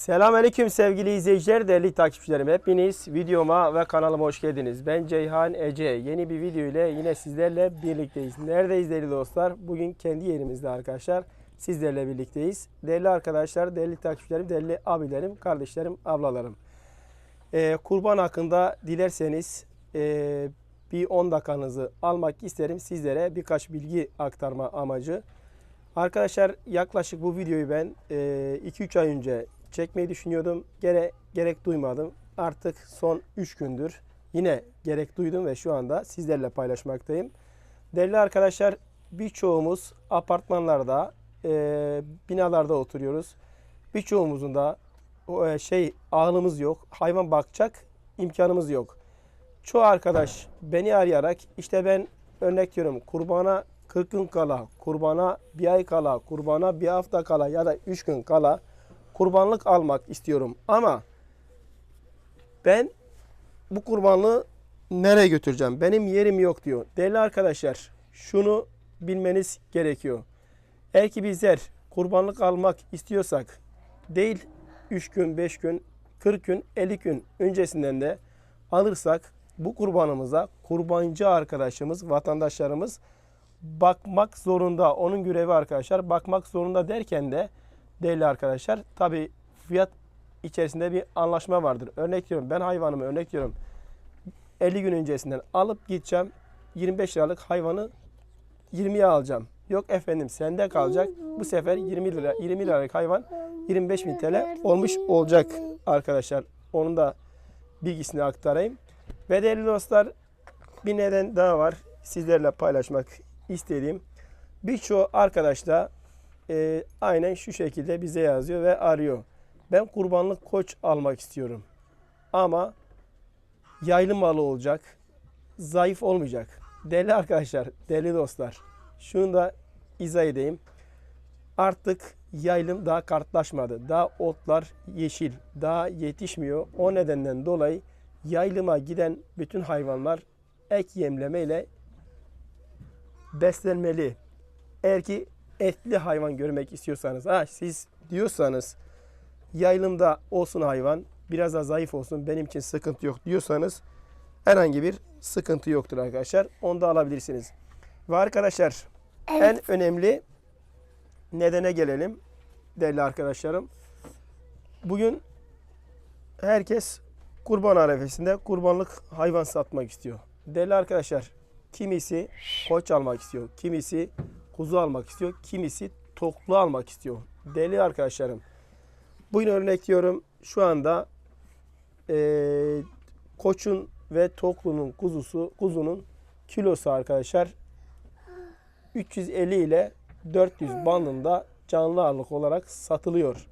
Selamünaleyküm sevgili izleyiciler, değerli takipçilerim. Hepiniz videoma ve kanalıma hoş geldiniz. Ben Ceyhan Ece. Yeni bir video ile yine sizlerle birlikteyiz. Neredeyiz değerli dostlar? Bugün kendi yerimizde arkadaşlar. Sizlerle birlikteyiz. Değerli arkadaşlar, değerli takipçilerim, değerli abilerim, kardeşlerim, ablalarım. Ee, kurban hakkında dilerseniz ee, bir 10 dakikanızı almak isterim. Sizlere birkaç bilgi aktarma amacı. Arkadaşlar yaklaşık bu videoyu ben 2-3 ay önce çekmeyi düşünüyordum. Gere, gerek duymadım. Artık son 3 gündür yine gerek duydum ve şu anda sizlerle paylaşmaktayım. Değerli arkadaşlar birçoğumuz apartmanlarda, e, binalarda oturuyoruz. Birçoğumuzun da e, şey ağlımız yok. Hayvan bakacak imkanımız yok. Çoğu arkadaş beni arayarak işte ben örnek diyorum kurbana 40 gün kala, kurbana bir ay kala, kurbana bir hafta kala ya da 3 gün kala kurbanlık almak istiyorum. Ama ben bu kurbanlığı nereye götüreceğim? Benim yerim yok diyor. Değerli arkadaşlar şunu bilmeniz gerekiyor. Eğer ki bizler kurbanlık almak istiyorsak değil 3 gün, 5 gün, 40 gün, 50 gün öncesinden de alırsak bu kurbanımıza kurbancı arkadaşımız, vatandaşlarımız bakmak zorunda. Onun görevi arkadaşlar. Bakmak zorunda derken de değerli arkadaşlar tabi fiyat içerisinde bir anlaşma vardır. Örnek veriyorum ben hayvanımı örnek veriyorum 50 gün öncesinden alıp gideceğim 25 liralık hayvanı 20'ye alacağım. Yok efendim sende kalacak. Bu sefer 20 lira 20 liralık hayvan 25 bin TL olmuş olacak arkadaşlar. Onun da bilgisini aktarayım. Ve değerli dostlar bir neden daha var. Sizlerle paylaşmak istediğim. Birçoğu arkadaş da e, aynen şu şekilde bize yazıyor ve arıyor. Ben kurbanlık koç almak istiyorum. Ama yaylı malı olacak. Zayıf olmayacak. Değerli arkadaşlar, değerli dostlar. Şunu da izah edeyim. Artık yaylım daha kartlaşmadı. Daha otlar yeşil. Daha yetişmiyor. O nedenden dolayı yaylıma giden bütün hayvanlar ek yemlemeyle beslenmeli. Eğer ki etli hayvan görmek istiyorsanız, ha siz diyorsanız yaylımda olsun hayvan, biraz da zayıf olsun benim için sıkıntı yok diyorsanız herhangi bir sıkıntı yoktur arkadaşlar. Onu da alabilirsiniz. Ve arkadaşlar en önemli nedene gelelim değerli arkadaşlarım. Bugün herkes kurban arefesinde kurbanlık hayvan satmak istiyor. Değerli arkadaşlar kimisi koç almak istiyor, kimisi kuzu almak istiyor, kimisi toklu almak istiyor. Değerli arkadaşlarım bugün örnek diyorum şu anda eee, koçun ve toklunun kuzusu kuzunun kilosu arkadaşlar 350 ile 400 bandında canlı ağırlık olarak satılıyor.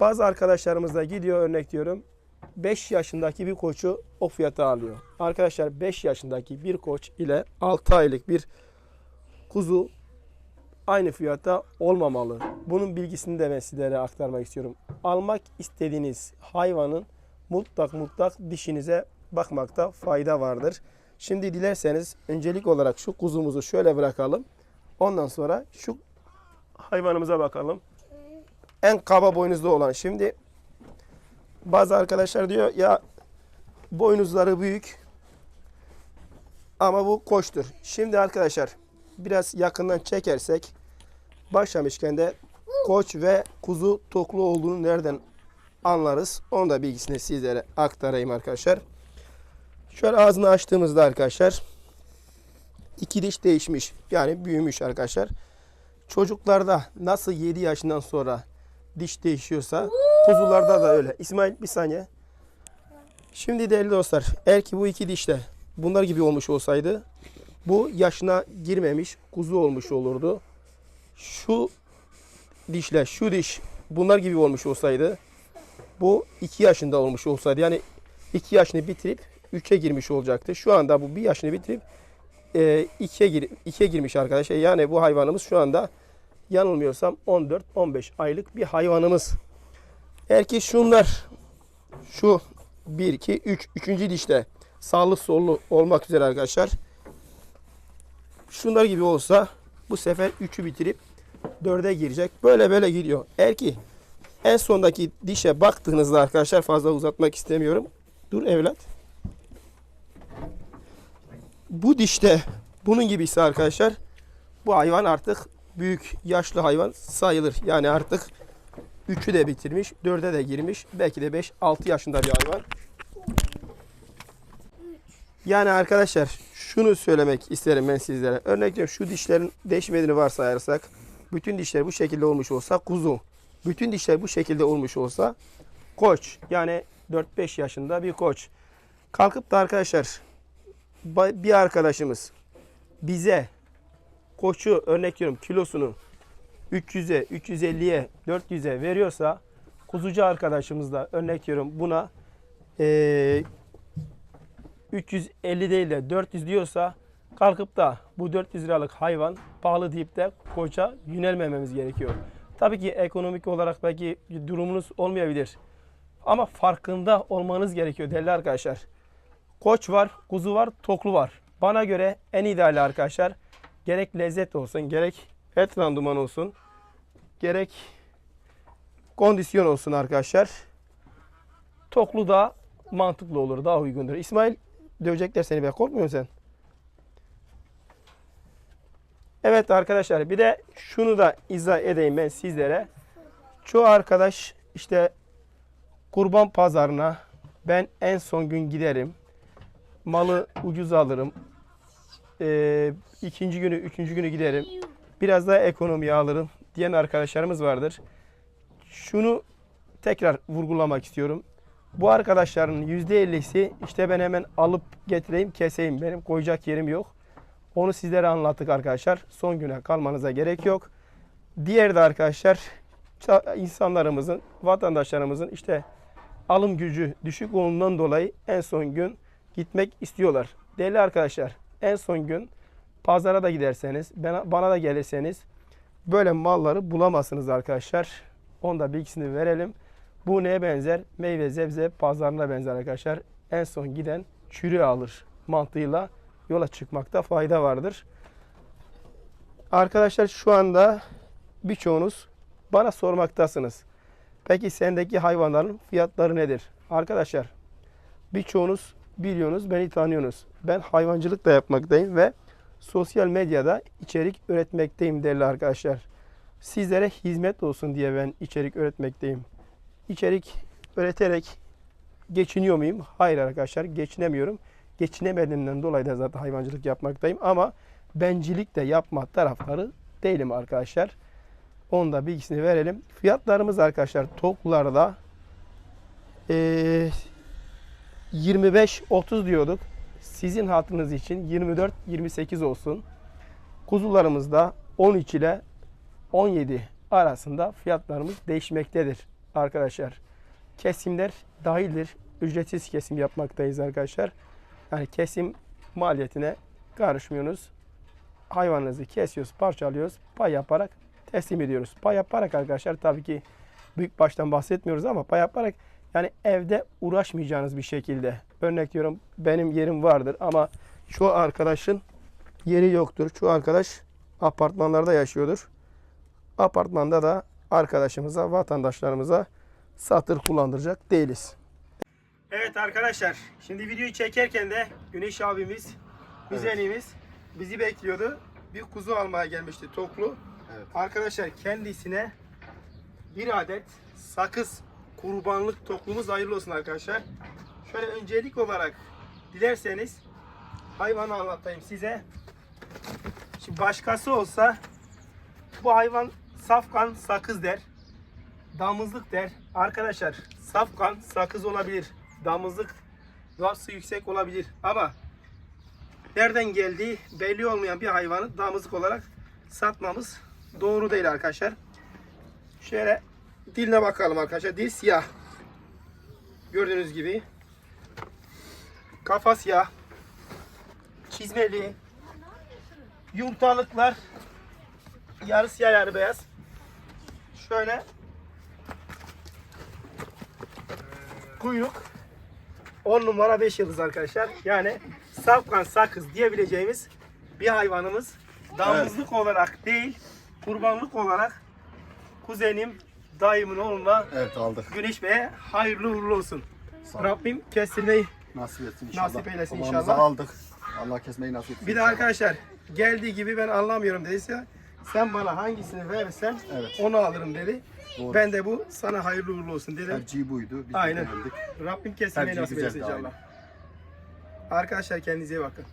Bazı arkadaşlarımız da gidiyor örnek diyorum 5 yaşındaki bir koçu o fiyata alıyor. Arkadaşlar 5 yaşındaki bir koç ile 6 aylık bir kuzu aynı fiyata olmamalı. Bunun bilgisini de ben sizlere aktarmak istiyorum. Almak istediğiniz hayvanın mutlak mutlak dişinize bakmakta fayda vardır. Şimdi dilerseniz öncelik olarak şu kuzumuzu şöyle bırakalım. Ondan sonra şu hayvanımıza bakalım. En kaba boynuzlu olan. Şimdi bazı arkadaşlar diyor ya boynuzları büyük ama bu koçtur. Şimdi arkadaşlar biraz yakından çekersek başlamışken de koç ve kuzu toklu olduğunu nereden anlarız? Onun da bilgisini sizlere aktarayım arkadaşlar. Şöyle ağzını açtığımızda arkadaşlar iki diş değişmiş. Yani büyümüş arkadaşlar. Çocuklarda nasıl 7 yaşından sonra diş değişiyorsa kuzularda da öyle. İsmail bir saniye. Şimdi değerli dostlar eğer ki bu iki dişte bunlar gibi olmuş olsaydı bu yaşına girmemiş kuzu olmuş olurdu. Şu dişle şu diş bunlar gibi olmuş olsaydı bu 2 yaşında olmuş olsaydı yani 2 yaşını bitirip 3'e girmiş olacaktı. Şu anda bu 1 yaşını bitirip 2'ye gir, ikiye girmiş arkadaşlar. Yani bu hayvanımız şu anda yanılmıyorsam 14-15 aylık bir hayvanımız. Eğer ki şunlar şu 1, 2, 3, 3. dişte sağlı sollu olmak üzere arkadaşlar. Şunlar gibi olsa bu sefer 3'ü bitirip 4'e girecek. Böyle böyle gidiyor. Eğer ki En sondaki dişe baktığınızda arkadaşlar fazla uzatmak istemiyorum. Dur evlat. Bu dişte bunun gibiyse arkadaşlar bu hayvan artık büyük yaşlı hayvan sayılır. Yani artık 3'ü de bitirmiş, 4'e de girmiş. Belki de 5-6 yaşında bir hayvan. Yani arkadaşlar şunu söylemek isterim ben sizlere. Örnek veriyorum şu dişlerin değişmediğini varsayarsak bütün dişler bu şekilde olmuş olsa kuzu. Bütün dişler bu şekilde olmuş olsa koç. Yani 4-5 yaşında bir koç. Kalkıp da arkadaşlar bir arkadaşımız bize koçu örnek veriyorum kilosunu 300'e, 350'ye, 400'e veriyorsa kuzucu arkadaşımız da örnek veriyorum buna eee 350 değil de 400 diyorsa kalkıp da bu 400 liralık hayvan pahalı deyip de koça yönelmememiz gerekiyor. Tabii ki ekonomik olarak belki durumunuz olmayabilir. Ama farkında olmanız gerekiyor değerli arkadaşlar. Koç var, kuzu var, toklu var. Bana göre en ideali arkadaşlar gerek lezzet olsun, gerek et randıman olsun, gerek kondisyon olsun arkadaşlar. Toklu da mantıklı olur, daha uygundur. İsmail dövecekler seni be. Korkmuyor musun sen? Evet arkadaşlar bir de şunu da izah edeyim ben sizlere. Çoğu arkadaş işte kurban pazarına ben en son gün giderim. Malı ucuz alırım. Ee, ikinci günü, üçüncü günü giderim. Biraz daha ekonomiye alırım diyen arkadaşlarımız vardır. Şunu tekrar vurgulamak istiyorum. Bu arkadaşların %50'si işte ben hemen alıp getireyim keseyim. Benim koyacak yerim yok. Onu sizlere anlattık arkadaşlar. Son güne kalmanıza gerek yok. Diğer de arkadaşlar insanlarımızın, vatandaşlarımızın işte alım gücü düşük olduğundan dolayı en son gün gitmek istiyorlar. Değerli arkadaşlar en son gün pazara da giderseniz, bana da gelirseniz böyle malları bulamazsınız arkadaşlar. Onu da bilgisini verelim. Bu neye benzer? Meyve zebze pazarına benzer arkadaşlar. En son giden çürü alır mantığıyla yola çıkmakta fayda vardır. Arkadaşlar şu anda birçoğunuz bana sormaktasınız. Peki sendeki hayvanların fiyatları nedir? Arkadaşlar birçoğunuz biliyorsunuz, beni tanıyorsunuz. Ben hayvancılık da yapmaktayım ve sosyal medyada içerik üretmekteyim değerli arkadaşlar. Sizlere hizmet olsun diye ben içerik üretmekteyim. İçerik üreterek geçiniyor muyum? Hayır arkadaşlar geçinemiyorum. Geçinemediğimden dolayı da zaten hayvancılık yapmaktayım ama bencilik de yapma taraftarı değilim arkadaşlar. Onu da bilgisini verelim. Fiyatlarımız arkadaşlar toklarda eee 25-30 diyorduk. Sizin hatırınız için 24-28 olsun. Kuzularımızda 13 ile 17 arasında fiyatlarımız değişmektedir arkadaşlar. Kesimler dahildir. Ücretsiz kesim yapmaktayız arkadaşlar. Yani kesim maliyetine karışmıyoruz. Hayvanınızı kesiyoruz, parçalıyoruz, pay yaparak teslim ediyoruz. Pay yaparak arkadaşlar tabii ki büyük baştan bahsetmiyoruz ama pay yaparak yani evde uğraşmayacağınız bir şekilde. Örnek diyorum benim yerim vardır ama çoğu arkadaşın yeri yoktur. Çoğu arkadaş apartmanlarda yaşıyordur. Apartmanda da arkadaşımıza, vatandaşlarımıza satır kullandıracak değiliz. Evet arkadaşlar, şimdi videoyu çekerken de Güneş abimiz, kuzenimiz bizi bekliyordu. Bir kuzu almaya gelmişti toklu. Evet. Arkadaşlar kendisine bir adet sakız kurbanlık toklumuz hayırlı olsun arkadaşlar. Şöyle öncelik olarak dilerseniz hayvanı anlatayım size. Şimdi başkası olsa bu hayvan safkan sakız der. Damızlık der. Arkadaşlar safkan sakız olabilir. Damızlık vasfı yüksek olabilir. Ama nereden geldiği belli olmayan bir hayvanı damızlık olarak satmamız doğru değil arkadaşlar. Şöyle diline bakalım arkadaşlar. Dil siyah. Gördüğünüz gibi. Kafa siyah. Çizmeli. Yumurtalıklar yarı siyah yarı beyaz. Şöyle kuyruk 10 numara 5 yıldız arkadaşlar. Yani safkan sakız diyebileceğimiz bir hayvanımız. Damızlık olarak değil, kurbanlık olarak kuzenim dayımın oğluna Evet aldık. Güneş Bey'e hayırlı uğurlu olsun. Rabbim kestirmeyi. Nasip etsin inşallah. Nasip eylesin inşallah. aldık. Allah kesmeyi nasip etsin. Bir de inşallah. arkadaşlar geldiği gibi ben anlamıyorum dediyse sen bana hangisini verirsen Evet. onu alırım dedi. Doğru. Ben de bu sana hayırlı uğurlu olsun dedim. Tercihi buydu. Biz de Aynen. beğendik. Rabbim kestirmeyi Tercih nasip inşallah. Arkadaşlar kendinize iyi bakın.